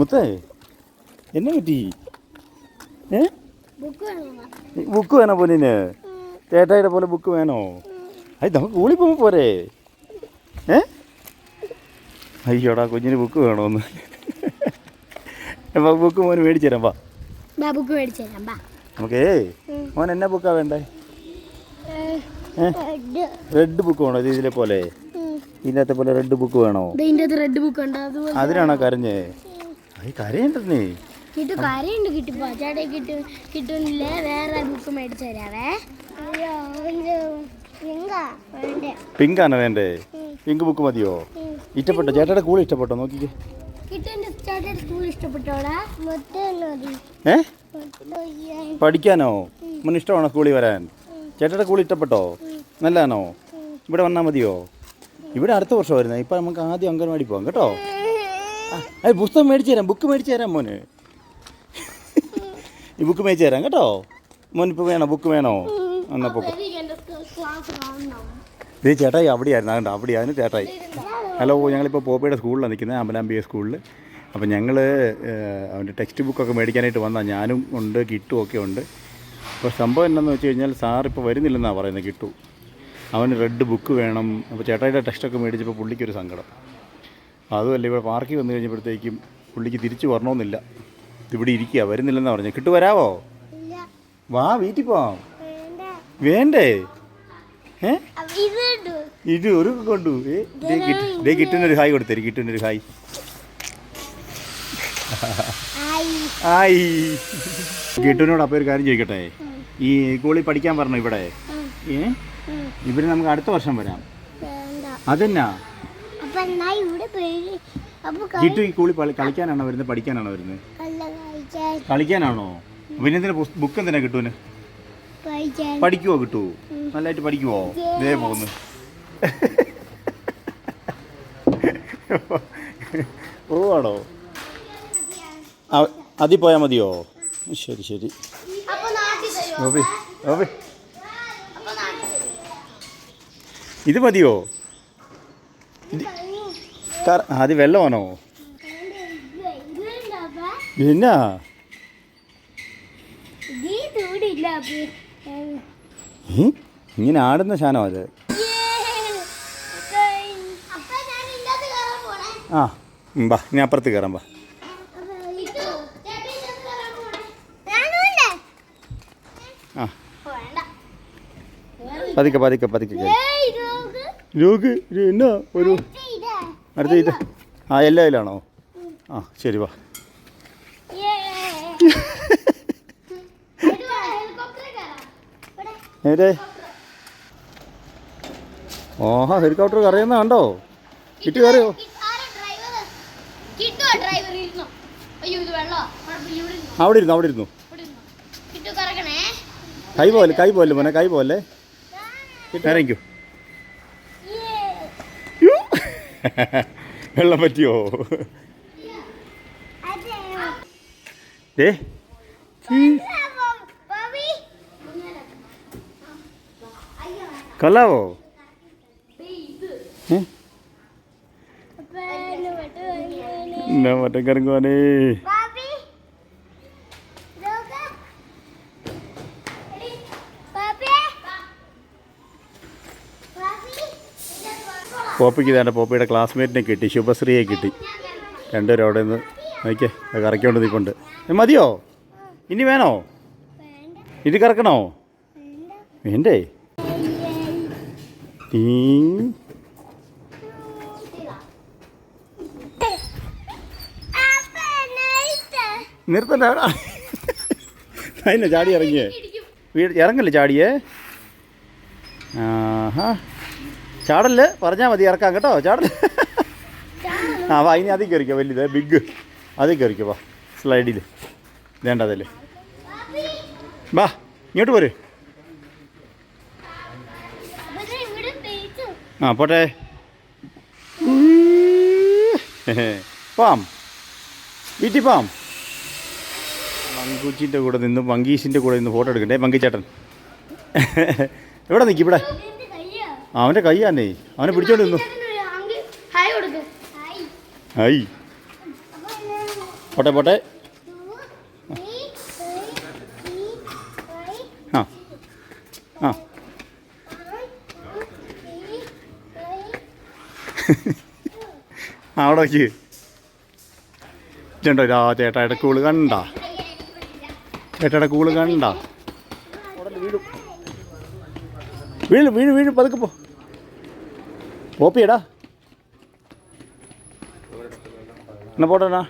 മുത്തേ എന്നെ പറ്റി? ഏ? ബുക്ക് വേണോ? പൊന്നിന്? ചേട്ടായിയുടെ പോലെ ബുക്ക് വേണോ? അത് നമുക്ക് കൂളി പോകുമ്പോൾ പോരെ. ഏ? അയ്യോടാ കുഞ്ഞിന് ബുക്ക് വേണോന്ന്. അപ്പോൾ ബുക്ക് മോന് മേടിച്ചു തരാം വാ. ബാ ബുക്ക് മേടിച്ചു തരാം ബാ നമുക്കേ മോൻ എന്നാ ബുക്കാ വേണ്ടേ? റെഡ്. ബുക്ക് വേണോ? ഇത് ഇതിലെ പോലെ? ഇതിനകത്തെ പോലെ റെഡ് ബുക്ക് വേണോ? റെഡ് ബുക്ക് അതിനാണോ കരഞ്ഞേ? കരയണ്ടെന്നേ കിട്ടു കാര്യമുണ്ട് കിട്ടിപ്പോ ചേട്ടാ കിട്ടു കിട്ടുന്നില്ലേ വേറെ ബുക്ക് മേടിച്ചു തരാവേ. പിങ്കാണ് വേണ്ടേ? പിങ്ക് ബുക്ക് മതിയോ? ഇഷ്ടപ്പെട്ടോ? ചേട്ടയുടെ കൂടെ ഇഷ്ടപ്പെട്ടോ? നോക്കിക്കേ. സ്കൂൾ പഠിക്കാനോ? മോന് ഇഷ്ടമാണോ സ്കൂളിൽ വരാൻ? ചേട്ടയുടെ കൂളി ഇഷ്ടപ്പെട്ടോ? നല്ലതാണോ ഇവിടെ വന്നാൽ മതിയോ? ഇവിടെ അടുത്ത വർഷം വരുന്നത് ഇപ്പം നമുക്ക് ആദ്യം അംഗൻവാടി പോകാം കേട്ടോ? അത് പുസ്തകം മേടിച്ചു തരാം ബുക്ക് മേടിച്ചു തരാം മോന്. ഈ ബുക്ക് മേടിച്ചു തരാം കേട്ടോ. മോൻ ഇപ്പോൾ വേണോ ബുക്ക് വേണോ? എന്നാൽ പൊക്കോ ഇത് ചേട്ടായി അവിടെയായിരുന്നു അതുകൊണ്ട് അവിടെയായിരുന്നു ചേട്ടായി. ഹലോ ഞങ്ങളിപ്പോൾ പോപ്പയുടെ സ്കൂളിലാണ് നിൽക്കുന്നത് അമലാംബിക സ്കൂളിൽ അപ്പം ഞങ്ങൾ അവന്റെ ടെക്സ്റ്റ് ബുക്കൊക്കെ മേടിക്കാനായിട്ട് വന്നാൽ ഞാനും ഉണ്ട് കിട്ടും ഒക്കെ ഉണ്ട്. അപ്പോൾ സംഭവം എന്താണെന്ന് വെച്ച് കഴിഞ്ഞാൽ സാർ ഇപ്പോൾ വരുന്നില്ലെന്നാണ് പറയുന്നത് കിട്ടു. അവന് റെഡ് ബുക്ക് വേണം. അപ്പോൾ ചേട്ടായിയുടെ ടെക്സ്റ്റൊക്കെ മേടിച്ചപ്പോൾ പുള്ളിക്കൊരു സങ്കടം. അതുമല്ല ഇവിടെ പാർക്കിൽ വന്നു കഴിഞ്ഞപ്പോഴത്തേക്കും പുള്ളിക്ക് തിരിച്ചു വരണമെന്നില്ല. ഇവിടെ ഇരിക്കുക വരുന്നില്ലെന്നാണ് പറഞ്ഞത്. കിട്ടു വരാവോ? വാ വീട്ടിൽ പോവാം വേണ്ട. ഏ? ഇത് ഒരു കൊണ്ടു. ഏ, കിട്ടുന്നൊരു ഹായ് കൊടുത്തേരി കിട്ടുന്നൊരു ഹായ്. ഹായ് കിട്ടുവിനോട് അപ്പോൾ ഒരു കാര്യം ചോദിക്കട്ടെ? ഈ കോളി പഠിക്കാൻ പറഞ്ഞു ഇവിടെ? ഏ? ഇവർ നമുക്ക് അടുത്ത വർഷം വരാം. അതെന്നാ? ഈ കളിക്കാനാണോ വരുന്നത്? പഠിക്കാനാണോ വരുന്നത്? കളിക്കാനാണോ? പിന്നെ എന്തിനാ ബുക്ക് എന്തിനാ കിട്ടൂന് പഠിക്കുവോ കിട്ടു നല്ലതായിട്ട് പഠിക്കുവോ? ഇതേ പോകുന്നു. പോവാണോ? അതി പോയാൽ മതിയോ? ശരി ശരി. ഇത് മതിയോ? അത് വെള്ളമാണോ പിന്നാ? ഇങ്ങനെ ആടുന്ന ശാനോ അത് ആ ബാ ഞാൻ അപ്പുറത്ത് കയറാം ബാ ആ. പതുക്കെ പതുക്കെ പതുക്കെ കയറി രോഗ്. എന്നാ? ഒരു അടുത്ത ഇത്. ആ എല്ലാ ഇതിലാണോ ആ ശരി വാ. നേരെ ഓഹാ ഹെലികോപ്റ്റർ കറിയുന്ന കണ്ടോ? കിട്ടി കറിയോ? അവിടെ ഇരുന്നു അവിടെ ഇരുന്നു? കൈ പോലെ കൈ പോലെ മോനെ കൈ പോലെ താങ്ക് യ്യോ. വെള്ളം പറ്റിയോ? ഏ? കൊല്ലാവോ? എന്നാ മറ്റം കറങ്ങുവാനേ പോപ്പിക്ക് തന്നെ പോപ്പിയുടെ ക്ലാസ്മേറ്റിനെ കിട്ടി ശുഭശ്രീയെ കിട്ടി. രണ്ടുപേരും അവിടെ നിന്ന് നോക്കിയേ അത് കറക്കിക്കൊണ്ട് നിൽപ്പുണ്ട്. ഏ, മതിയോ? ഇനി വേണോ? ഇത് കറക്കണോ? വേണ്ടേ? ടീ നിർത്തണ്ട ചാടി ഇറങ്ങിയേ. വീട് ഇറങ്ങല്ലേ ചാടിയേ? ആഹാ. ചാടല്ലേ പറഞ്ഞാൽ മതി ഇറക്കാം കേട്ടോ ചാടൽ. ആ വാ ഇനി അതിൽ കയറിക്കോ വലിയത് ബിഗ് അതിൽ കയറിക്കോ വാ സ്ലൈഡിൽ വേണ്ട അതല്ലേ വാ ഇങ്ങോട്ട് പോര്. ആ പോട്ടെ. പാം. വീട്ടിൽ പാം. മങ്കൂച്ചിന്റെ കൂടെ നിന്ന് മങ്കീഷിന്റെ കൂടെ നിന്ന് ഫോട്ടോ എടുക്കണ്ടേ മങ്കിച്ചേട്ടൻ എവിടെ നിൽക്കും ഇവിടെ? അവന്റെ കൈയാന്നേ അവനെ പിടിച്ചോണ്ട് നിന്നു. ഹായ് പോട്ടെ പോട്ടെ. ആ. ആ. അവിടെ വയ്ക്ക് ചേട്ടോ രാ ചേട്ടായുടെ കൂൾ കണ്ട? ചേട്ടായുടെ കൂൾ കണ്ട? വീഴും വീഴും വീഴും പതുക്കെ പോ പോപ്പിയടാ എന്നാ പോട്ടെടാ